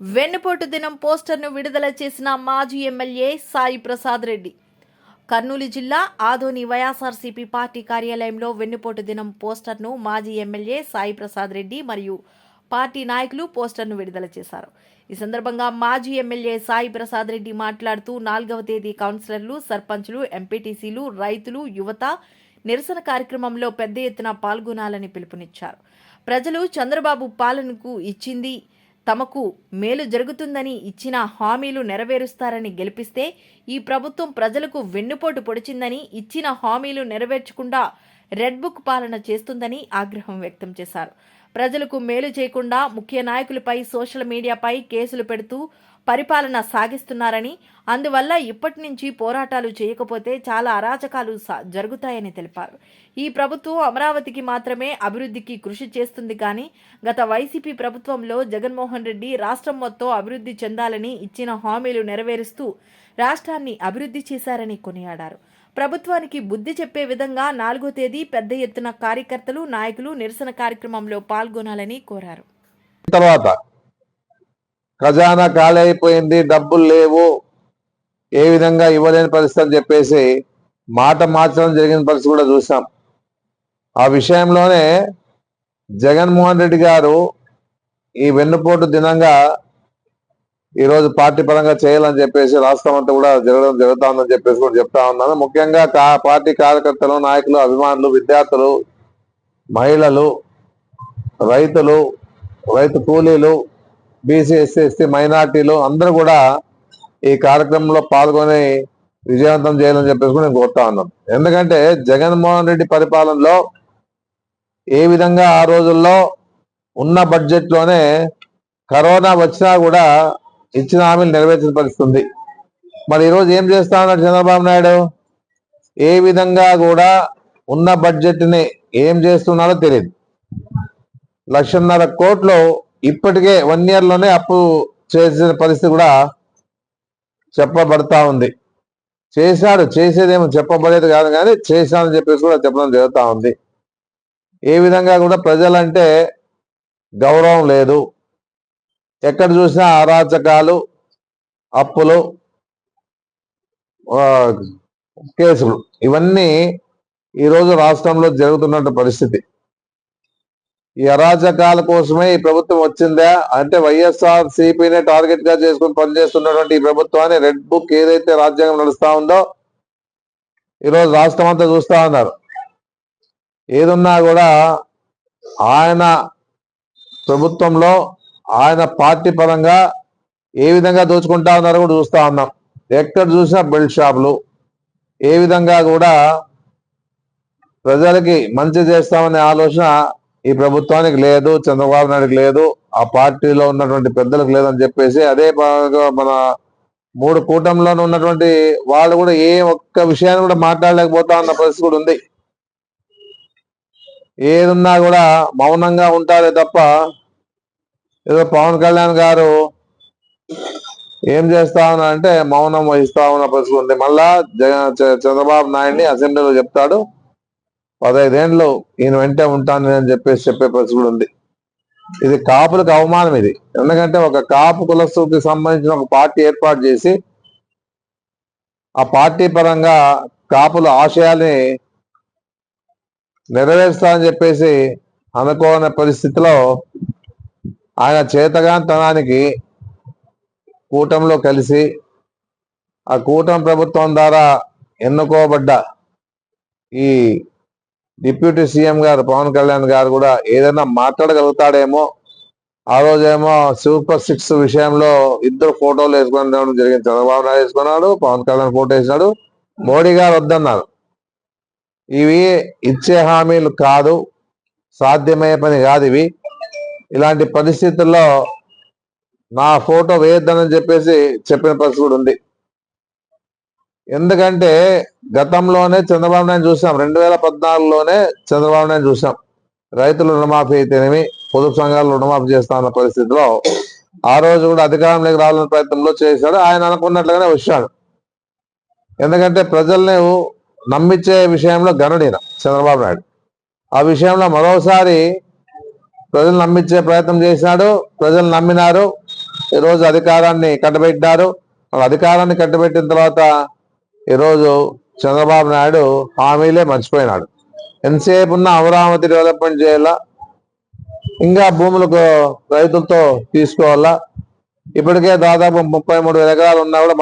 వెన్నుపోటు దినం పోస్టర్ను విడుదల చేసిన మాజీ ఎమ్మెల్యే సాయి ప్రసాద్ రెడ్డి. కర్నూలు జిల్లా ఆదోని వైఎస్ఆర్సీపీ పార్టీ కార్యాలయంలో వెన్నుపోటు దినం పోస్టర్ను మాజీ ఎమ్మెల్యే సాయి ప్రసాద్ రెడ్డి మరియు పార్టీ నాయకులు పోస్టర్ను విడుదల చేశారు. ఈ సందర్భంగా మాజీ ఎమ్మెల్యే సాయి ప్రసాద్ రెడ్డి మాట్లాడుతూ నాలుగవ తేదీ కౌన్సిలర్లు సర్పంచ్లు ఎంపీటీసీలు రైతులు యువత నిరసన కార్యక్రమంలో పెద్ద ఎత్తున పాల్గొనాలని పిలుపునిచ్చారు. ప్రజలు చంద్రబాబు పాలనకు ఇచ్చింది తమకు మేలు జరుగుతుందని ఇచ్చిన హామీలు నెరవేరుస్తారని గెలిపిస్తే ఈ ప్రభుత్వం ప్రజలకు వెన్నుపోటు పొడిచిందని ఇచ్చిన హామీలు నెరవేర్చకుండా రెడ్ బుక్ పాలన చేస్తుందని ఆగ్రహం వ్యక్తం చేశారు. ప్రజలకు మేలు చేయకుండా ముఖ్య నాయకులపై సోషల్ మీడియాపై కేసులు పెడుతూ పరిపాలన సాగిస్తున్నారని అందువల్ల ఇప్పటి నుంచి పోరాటాలు చేయకపోతే చాలా అరాచకాలు సా- జరుగుతాయని తెలిపారు. ఈ ప్రభుత్వం అమరావతికి మాత్రమే అభివృద్ధికి కృషి చేస్తుంది కానీ గత వైసీపీ ప్రభుత్వంలో జగన్మోహన్ రెడ్డి రాష్ట్రం మొత్తం అభివృద్ధి చెందాలని ఇచ్చిన హామీలు నెరవేరుస్తూ రాష్ట్రాన్ని అభివృద్ధి చేశారని కొనియాడారు. ప్రభుత్వానికి బుద్ధి చెప్పే విధంగా నాలుగో తేదీ పెద్ద ఎత్తున కార్యకర్తలు నాయకులు నిరసన కార్యక్రమంలో పాల్గొనాలని కోరారు. తర్వాత ఖజానా ఖాళీ అయిపోయింది డబ్బులు లేవు ఏ విధంగా ఇవ్వలేని పరిస్థితి అని చెప్పేసి మాట మార్చడం జరిగిన పరిస్థితి కూడా చూసాం. ఆ విషయంలోనే జగన్మోహన్ రెడ్డి గారు ఈ వెన్నుపోటు దినంగా ఈరోజు పార్టీ పరంగా చేయాలని చెప్పేసి రాష్ట్రం అంతా కూడా జరగడం జరుగుతుందని చెప్పేసి కూడా చెప్తా ఉన్నాను. ముఖ్యంగా కా- పార్టీ కార్యకర్తలు నాయకులు అభిమానులు విద్యార్థులు మహిళలు రైతులు రైతు కూలీలు బీసీ ఎస్సీ ఎస్టీ మైనార్టీలు అందరూ కూడా ఈ కార్యక్రమంలో పాల్గొని విజయవంతం చేయాలని చెప్పేసి కూడా నేను కోరుతా ఉన్నాను. ఎందుకంటే జగన్మోహన్ రెడ్డి పరిపాలనలో ఏ విధంగా ఆ రోజుల్లో ఉన్న బడ్జెట్లోనే కరోనా వచ్చినా కూడా ఇచ్చిన హామీలు నెరవేర్చిన పరిస్థితుంది మరి ఈరోజు ఏం చేస్తా ఉన్నాడు చంద్రబాబు నాయుడు? ఏ విధంగా కూడా ఉన్న బడ్జెట్ని ఏం చేస్తున్నాడో తెలియదు లక్షన్నర కోట్లు ఇప్పటికే వన్ ఇయర్లోనే అప్పు చేసిన పరిస్థితి కూడా చెప్పబడతా ఉంది. చేశాడు చేసేదేమో చెప్పబడేది కాదు కానీ చేశాడని చెప్పేసి కూడా చెప్పడం జరుగుతూ ఉంది. ఏ విధంగా కూడా ప్రజలంటే గౌరవం లేదు. ఎక్కడ చూసినా అరాచకాలు అప్పులు కేసులు ఇవన్నీ ఈరోజు రాష్ట్రంలో జరుగుతున్నట్టు పరిస్థితి. ఈ అరాచకాల కోసమే ఈ ప్రభుత్వం వచ్చిందా? అంటే వైఎస్ఆర్ సిపిని టార్గెట్గా చేసుకుని పనిచేస్తున్నటువంటి ఈ ప్రభుత్వాన్ని రెడ్ బుక్ ఏదైతే రాజ్యాంగం నడుస్తా ఉందో ఈరోజు రాష్ట్రం అంతా చూస్తా ఉన్నారు. ఏదున్నా కూడా ఆయన ప్రభుత్వంలో ఆయన పార్టీ పరంగా ఏ విధంగా దోచుకుంటా ఉన్నారో కూడా చూస్తా ఉన్నాం. ఎక్కడ చూసినా బెల్ట్ షాపులు. ఏ విధంగా కూడా ప్రజలకి మంచి చేస్తామనే ఆలోచన ఈ ప్రభుత్వానికి లేదు చంద్రబాబు నాయుడుకి లేదు ఆ పార్టీలో ఉన్నటువంటి పెద్దలకు లేదని చెప్పేసి అదే మన మూడు కూటమిలోనే ఉన్నటువంటి వాళ్ళు కూడా ఏ ఒక్క విషయాన్ని కూడా మాట్లాడలేకపోతా ఉన్న పరిస్థితి కూడా ఉంది. ఏదున్నా కూడా మౌనంగా ఉంటారే తప్ప ఏదో పవన్ కళ్యాణ్ గారు ఏం చేస్తా ఉన్నారంటే మౌనం వహిస్తా ఉన్న పరిస్థితి ఉంది. మళ్ళా జగన్ చంద్రబాబు నాయుడిని అసెంబ్లీలో చెప్తాడు. పదైదేండ్లు ఈయన వెంటే ఉంటాను అని చెప్పేసి చెప్పే పరిస్థితి కూడా ఉంది. ఇది కాపులకు అవమానం ఇది. ఎందుకంటే ఒక కాపు కులస్తుకి సంబంధించిన ఒక పార్టీ ఏర్పాటు చేసి ఆ పార్టీ పరంగా కాపుల ఆశయాల్ని నెరవేరుస్తానని చెప్పేసి అనుకోని పరిస్థితిలో ఆయన చేతగాంతనానికి కూటంలో కలిసి ఆ కూటమి ప్రభుత్వం ద్వారా ఎన్నుకోబడ్డ ఈ డిప్యూటీ సీఎం గారు పవన్ కళ్యాణ్ గారు కూడా ఏదైనా మాట్లాడగలుగుతాడేమో ఆ రోజేమో సూపర్ సిక్స్ విషయంలో ఇద్దరు ఫోటోలు వేసుకొని రావడం జరిగింది. చంద్రబాబు నాయుడు వేసుకున్నాడు పవన్ కళ్యాణ్ ఫోటో వేసినాడు మోడీ గారు వద్దన్నారు. ఇవి ఇచ్చే హామీలు కాదు సాధ్యమయ్యే పని కాదు ఇవి. ఇలాంటి పరిస్థితుల్లో నా ఫోటో వేయొద్దనని చెప్పేసి చెప్పిన పరిస్థితి కూడా ఉంది. ఎందుకంటే గతంలోనే చంద్రబాబు నాయుడు చూసాం. రెండు వేల పద్నాలుగులోనే చంద్రబాబు నాయుడు చూసాం. రైతుల రుణమాఫీ అయితేనేమి పొదుపు సంఘాలు రుణమాఫీ చేస్తా ఉన్న పరిస్థితిలో ఆ రోజు కూడా అధికారంలోకి రావాలని ప్రయత్నంలో చేశాడు. ఆయన అనుకున్నట్లుగానే వచ్చాడు. ఎందుకంటే ప్రజల్ని నమ్మించే విషయంలో గనుడిన చంద్రబాబు నాయుడు. ఆ విషయంలో మరోసారి ప్రజలు నమ్మించే ప్రయత్నం చేసినాడు ప్రజలు నమ్మినారు. ఈరోజు అధికారాన్ని కట్టబెట్టారు. వాళ్ళ అధికారాన్ని కట్టబెట్టిన తర్వాత ఈరోజు చంద్రబాబు నాయుడు హామీలే మర్చిపోయినాడు. ఎంతసేపు ఉన్న అమరావతి డెవలప్మెంట్ చేయాలా? ఇంకా భూములకు రైతులతో తీసుకోవాలా? ఇప్పటికే దాదాపు ముప్పై మూడు ఎకరాలు ఉన్నా కూడా